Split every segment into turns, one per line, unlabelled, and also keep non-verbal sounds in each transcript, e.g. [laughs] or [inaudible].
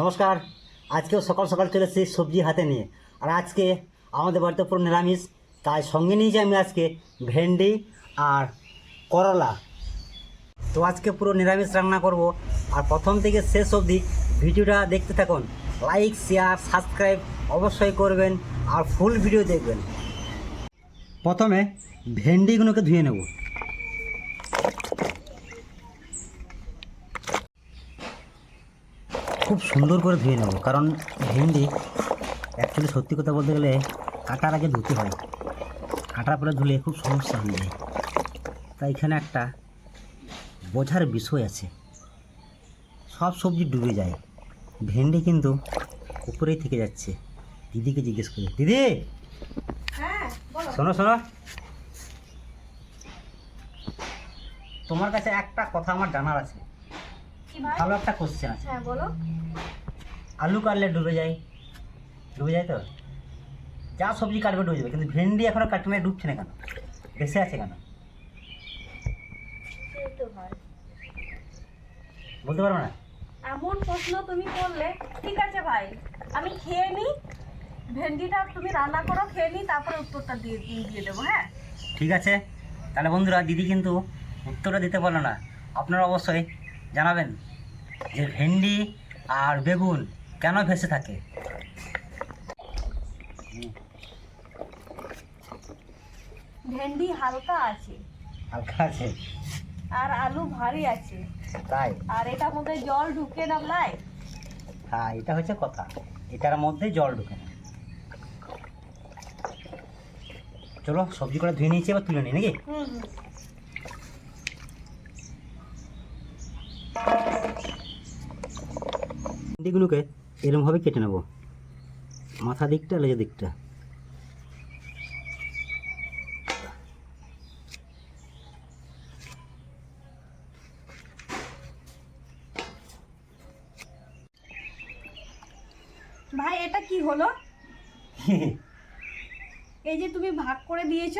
নমস্কার। আজকেও সকাল সকাল চলে এসেছি সবজি হাতে নিয়ে। আর আজকে আমাদের বাড়িতে পুরো নিরামিষ, তাই সঙ্গে নিয়েছি আমি আজকে ভেন্ডি আর করলা। তো আজকে পুরো নিরামিষ রান্না করব। আর প্রথম থেকে শেষ অবধি ভিডিওটা দেখতে থাকুন। লাইক শেয়ার সাবস্ক্রাইব অবশ্যই করবেন আর ফুল ভিডিও দেখবেন। প্রথমে ভেন্ডিগুলোকে ধুয়ে নেব। খুব সুন্দর করে ধুয়ে নেব। কারণ ভেন্ডি অ্যাকচুয়ালি সত্যি কথা বলতে গেলে কাটার আগে ধুতে হয়। কাটার পরে ধুলে খুব সমস্যা হয়ে। যায় তাই এখানে একটা বোঝার বিষয় আছে। সব সবজি ডুবে যায়। ভেন্ডি কিন্তু উপরেই থেকে যাচ্ছে। দিদিকে জিজ্ঞেস করি দিদি!
হ্যাঁ
শোনো শোনো। তোমার কাছে একটা কথা আমার জানার আছে। ভালো একটা কোশ্চেন আছে।
হ্যাঁ বলো।
আলু কাটলে ডুবে যায়। ডুবে যায় তো? যা সবজি কাটবে ডুবে যাবে। কিন্তু ভেন্ডি এখনও কাটতে না ডুবছে না কেন? ভেসে আছে কেন? বলতে পারব না?
এমন প্রশ্ন তুমি করলে ঠিক আছে ভাই আমি খেয়ে নিই ভেন্ডিটা তুমি রান্না করো খেয়ে নিই তারপরে উত্তরটা দিয়ে দিয়ে দেবো হ্যাঁ?
ঠিক আছে। তাহলে বন্ধুরা দিদি কিন্তু উত্তরটা দিতে পারল না। আপনারা অবশ্যই জানাবেন যে ভেন্ডি আর বেগুন কেন ভেসে থাকে?
ভেন্ডি হালকা আছে।
হালকা আছে?
আর আলু ভারী আছে।
তাই?
আর এটার মধ্যে জল ঢুকে না ভাই
হ্যাঁ এটা হচ্ছে কথা। এটার মধ্যে জল ঢুকে না। চলো সবজি করে ধুয়ে নিয়েছি এবার তুলে নিই নাকি?
হুম হুম।
ভেন্ডিগুলোকে এরমভাবে কেটে নেব। মাথা দিকটা লেজের দিকটা।
ভাই এটা কি হলো? [laughs] এই যে তুমি ভাগ করে দিয়েছ?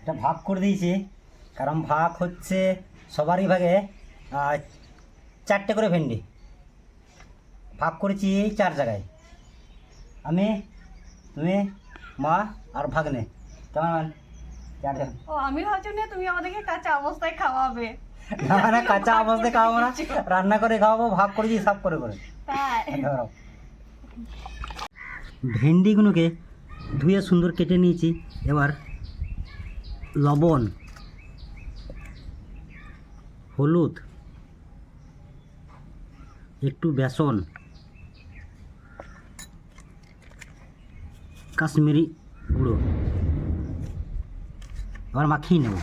এটা ভাগ করে দিয়েছি কারণ ভাগ হচ্ছে সবারই ভাগে আহ, চারটে করে ভেন্ডি। ভাগ করেছি এই চার জায়গায়। আমি তুমি মা আর ভাগ্নে। কেমন চারজন
ও আমি ভাবছি না তুমি আমাদেরকে কাঁচা অবস্থায় খাওয়াবে।
না না কাঁচা অবস্থায় খাওয়াবো না। রান্না করে খাওয়াবো ভাগ করেছি সাফ করে করে। ভেন্ডিগুলোকে ধুয়ে সুন্দর কেটে নিয়েছি। এবার লবণ হলুদ একটু বেসন কাশ্মীরি গুঁড়ো। এবার মাখিয়ে নেব।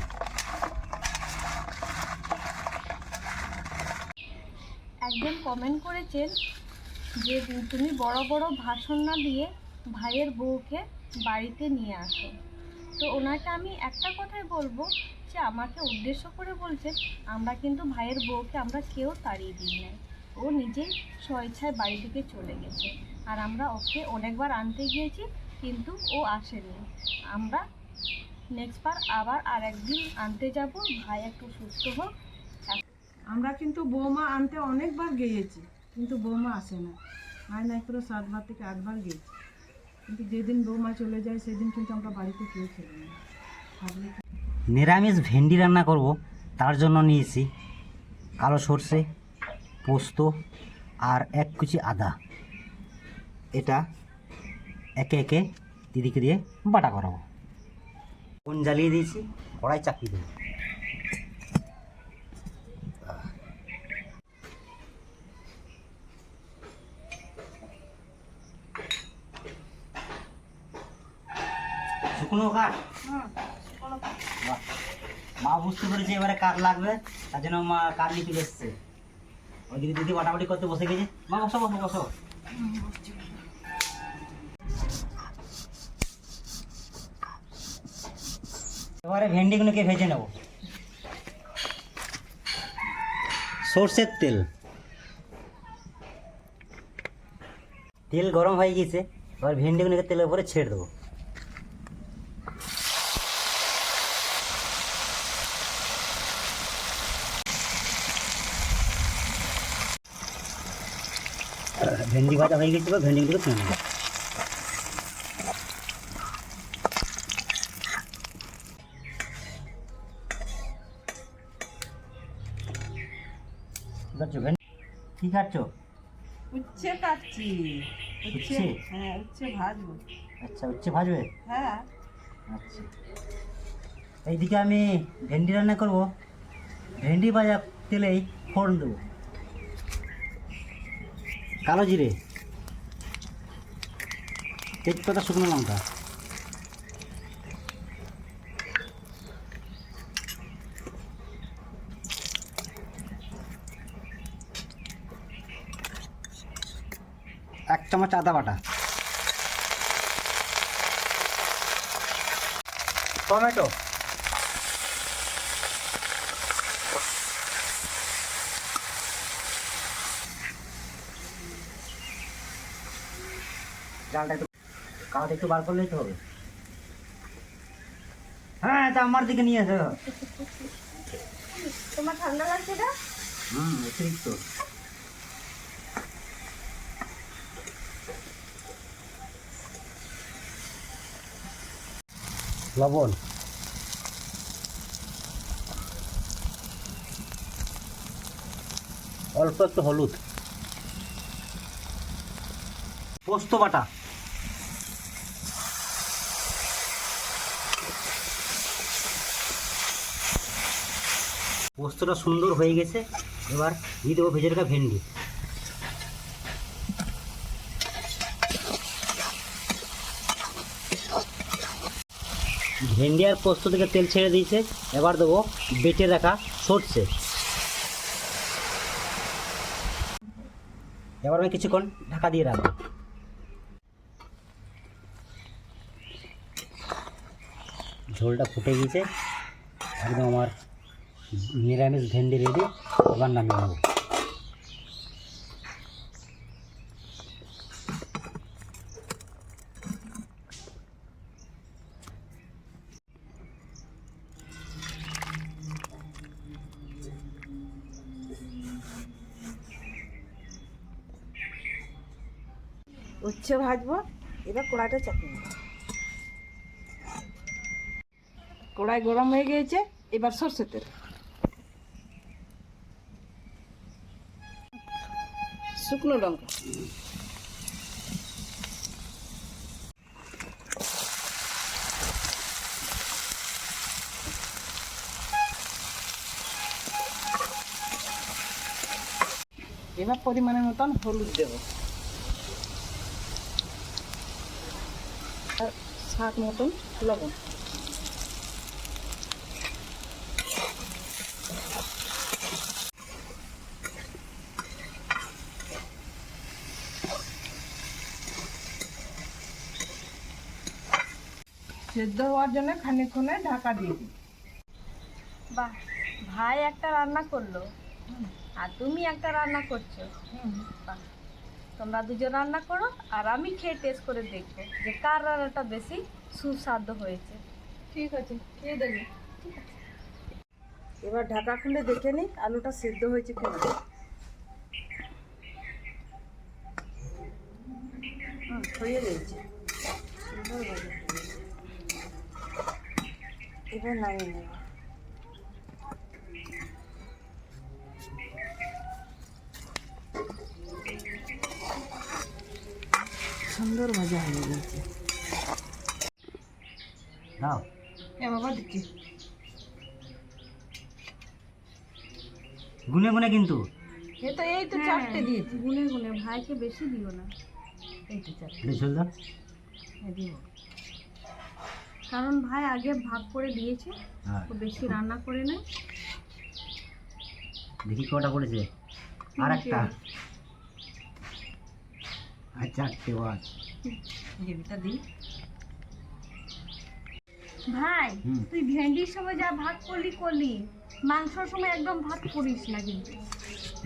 একজন কমেন্ট করেছেন যে, তুমি বড় বড় ভাষণ না দিয়ে ভাইয়ের বউকে বাড়িতে নিয়ে আসো। তো ওনাকে আমি একটা কথাই বলব যে, আমাকে উদ্দেশ্য করে বলছেন, আমরা কিন্তু ভাইয়ের বউকে আমরা কেউ তাড়িয়ে দিই নাই। ও নিজেই স্বেচ্ছায় বাড়ি থেকে চলে গেছে। আর আমরা ওকে অনেকবার আনতে গিয়েছি কিন্তু ও আসেনি। আমরা নেক্সট বার আবার আর একদিন আনতে যাব। ভাই একটু সুস্থ হোক।
আমরা কিন্তু বৌমা আনতে অনেকবার গিয়েছি কিন্তু বৌমা আসে না। হয় না করে সাতবার থেকে আটবার গিয়েছি। কিন্তু যেদিন বৌমা চলে যায় সেদিন কিন্তু আমরা বাড়িতে কেউ খেলি না।
নিরামিষ ভেন্ডি রান্না করব তার জন্য নিয়েছি কালো সর্ষে পোস্ত আর এক কুচি আদা। এটা একে একে দিদিকে দিয়ে বাটা করাবো। কোন জ্বালিয়ে দিয়েছি, কড়াই চাপিয়ে দেবো। শুকনো কাঠ? মা বুঝতে পেরেছে এবারে কার লাগবে, তার জন্য মা কার নিয়ে চলে এসছে। ওইদিকে দিদি বাটাবাটি করতে বসে গেছে। মা, বসো বসো বসো। এবারে ভেন্ডিগুলোকে ভেজে নেব। সর্ষের তেল। তেল গরম হয়ে গিয়েছে এবার ভেন্ডিগুলোকে তেলের উপরে ছেড়ে দেবো। ভেন্ডি ভাজা হয়ে গেছে ভেন্ডিগুলো তুলে নেব। কি খাচ্ছো
উচ্ছে কাটছি। উচ্ছে? হ্যাঁ উচ্ছে ভাজবো।
আচ্ছা উচ্ছে ভাজবে?
হ্যাঁ।
আচ্ছা। এইদিকে আমি ভেন্ডি রান্না করব। ভেন্ডি ভাজা তেলেই ফোড়ন দেবো। কালো জিরে তেজপাতা শুকনো লঙ্কা। এক চামচ আদা বাটা। টমেটো। ডালটা একটু একটু বার করলেই তো হবে। হ্যাঁ তা আমার দিকে নিয়ে এসো।
তোমার ঠান্ডা লাগছে না
হুম অতিরিক্ত। লবণ। অল্প একটু হলুদ। পোস্ত বাটা। পোস্তটা সুন্দর হয়ে গেছে। এবার দিয়ে দেবো ভেজে রাখা ভেন্ডি। ভেন্ডি আর পোস্ত থেকে তেল ছেড়ে দিয়েছে। এবার দেবো বেটে রাখা সর্ষে। এবার আমি কিছুক্ষণ ঢাকা দিয়ে রাখব। ঝোলটা ফুটে গিয়েছে। একদম আমার নিরামিষ ভেন্ডি রেডি। এবার নামিয়ে নেব।
উচ্ছে ভাজবো, এবার কড়াইটা চাপিয়ে নেব। কড়াই গরম হয়ে গিয়েছে, এবার সর্ষে তেল। শুকনো লঙ্কা। এবার পরিমাণের মতন হলুদ দেবো আর স্বাদ মতন, লবণ। সেদ্ধ হওয়ার জন্য খানিকক্ষণে ঢাকা দিয়ে দিই।
বাহ, ভাই একটা রান্না করল। আর তুমি একটা রান্না করছ। বাহ। তোমরা দুজন রান্না করো আর আমি খেয়ে টেস্ট করে দেখব যে কার রান্নাটা বেশি সুস্বাদু হয়েছে।
ঠিক আছে খেয়ে দেবে এবার ঢাকা খুলে দেখে নিই আলুটা সেদ্ধ হয়েছে কিনা। হুম, হয়ে এবার নামিয়ে নেব। সুন্দর ভাজা হয়ে গেছে।
দাও
এ বাবা দিচ্ছি।
গুনে গুনে কিন্তু।
এ তো এই তো চারটে দিয়েছি।
গুনে গুনে ভাইকে বেশি দিও না।
এই তো চারটে।
দাও
হ্যাঁ দিব
কারণ ভাই আগে ভাগ করে দিয়েছে
হ্যাঁ।
তো বেশি রান্না করে নেয়।
দেখি কটা পড়েছে আর একটা আর চারটে
ভাই তুই ভেন্ডির সময় যা ভাগ করলি করলি মাংসর সময় একদম ভাগ করিস না কিন্তু।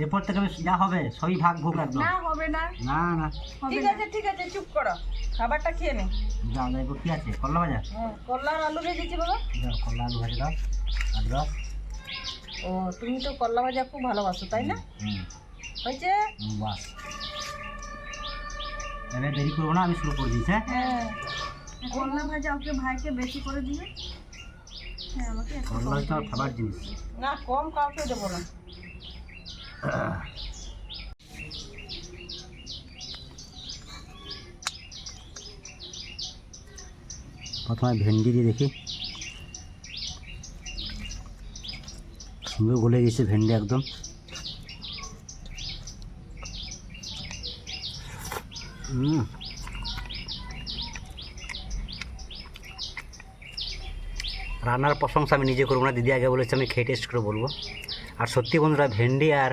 এরপর থেকে যা হবে সবই ভাগ ভোগ একদম।
না হবে না।
না না।
ঠিক আছে ঠিক আছে চুপ করো। খাবারটা খেয়ে নে।
যাও যাইব কি আছে? করলা ভাজা?
হ্যাঁ করলা আলু ভেজেছি বাবা।
দাও করলা আলু ভাজা দাও। আর দাও।
ও তুমি তো করলা ভাজা খুব ভালোবাসো তাই না? হয়েছে?
বাস। তাহলে দেরি করব না আমি শুরু করে দিচ্ছি হ্যাঁ
হ্যাঁ করলা ভাজা ওকে ভাইকে বেশি করে দিও হ্যাঁ আমাকে একটু
করলা
কম
হচ্ছে আমার
করে
খাবার জিনিস
না কম কাউকে দেবো না
প্রথমে ভেন্ডি দিয়ে দেখি সুন্দর গলে গেছে ভেন্ডি একদম রান্নার প্রশংসা আমি নিজে করব না। দিদি আগে বলেছে আমি খেয়ে টেস্ট করে বলব। আর সত্যি বন্ধুরা ভেন্ডি আর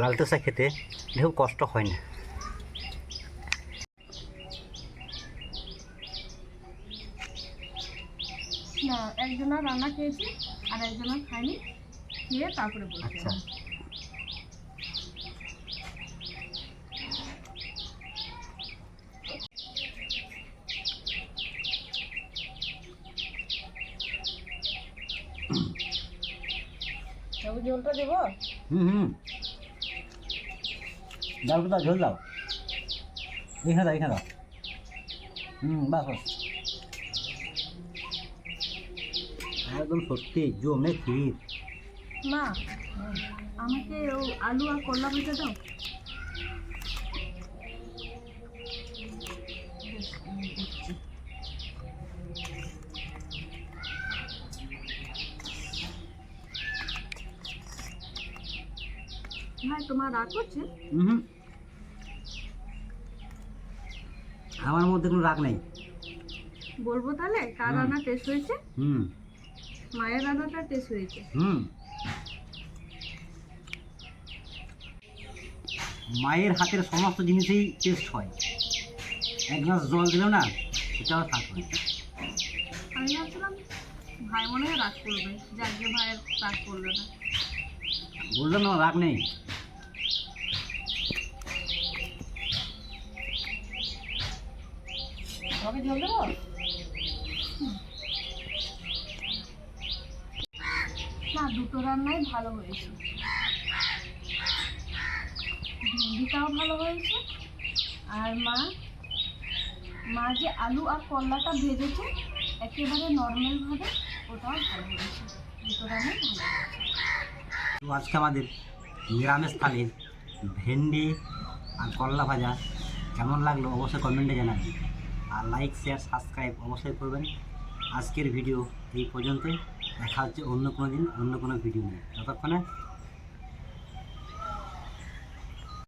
লাল তোষা খেতে খুব কষ্ট হয় না।
না একজনের রান্না খেয়েছি আর একজনের খাইনি খেয়ে তারপরে বলছি।
আচ্ছা
দেব?
হুম হুম। দাও দাও ঝোল দাও। এখানে দাও এখানে দাও। হুম বাস বাস। একদম সত্যি জমে ক্ষীর।
মা আমাকে আলু আর করলা ভেজে দাও ভাই তোমার রাগ করছে
আমার মধ্যে কোনো রাগ নেই।
বলব তাহলে? কার রান্না টেস্ট হয়েছে?
হুম।
মায়ের রান্নাটা টেস্ট হয়েছে?
হুম। মায়ের হাতের সমস্ত জিনিসেই টেস্ট হয়। এক গ্লাস জল দিলেও না সেটাও থাক হয়
আমি ভাবছিলাম ভাই মনে হয় রাগ করবে যাকে ভাইয়ের রাগ করবে না।
বললাম না রাগ নেই।
তবে জল দেবো?
না, দুটো রান্নাই ভালো হয়েছে। ভেন্ডিটাও ভালো হয়েছে। আর মা মা যে আলু আর করলাটা ভেজেছে, একেবারে নর্মালভাবে ওটাও ভালো হয়েছে। দুটো রান্নাই ভালো
আজকে আমাদের নিরামিষ থালির ভেন্ডি আর করলা ভাজা কেমন লাগল? অবশ্যই কমেন্টে জানাবেন। আর লাইক শেয়ার সাবস্ক্রাইব অবশ্যই করবেন। আজকের ভিডিও এই পর্যন্তই। দেখা হচ্ছে অন্য কোনো দিন, অন্য কোনো ভিডিও নিয়ে। ততক্ষণে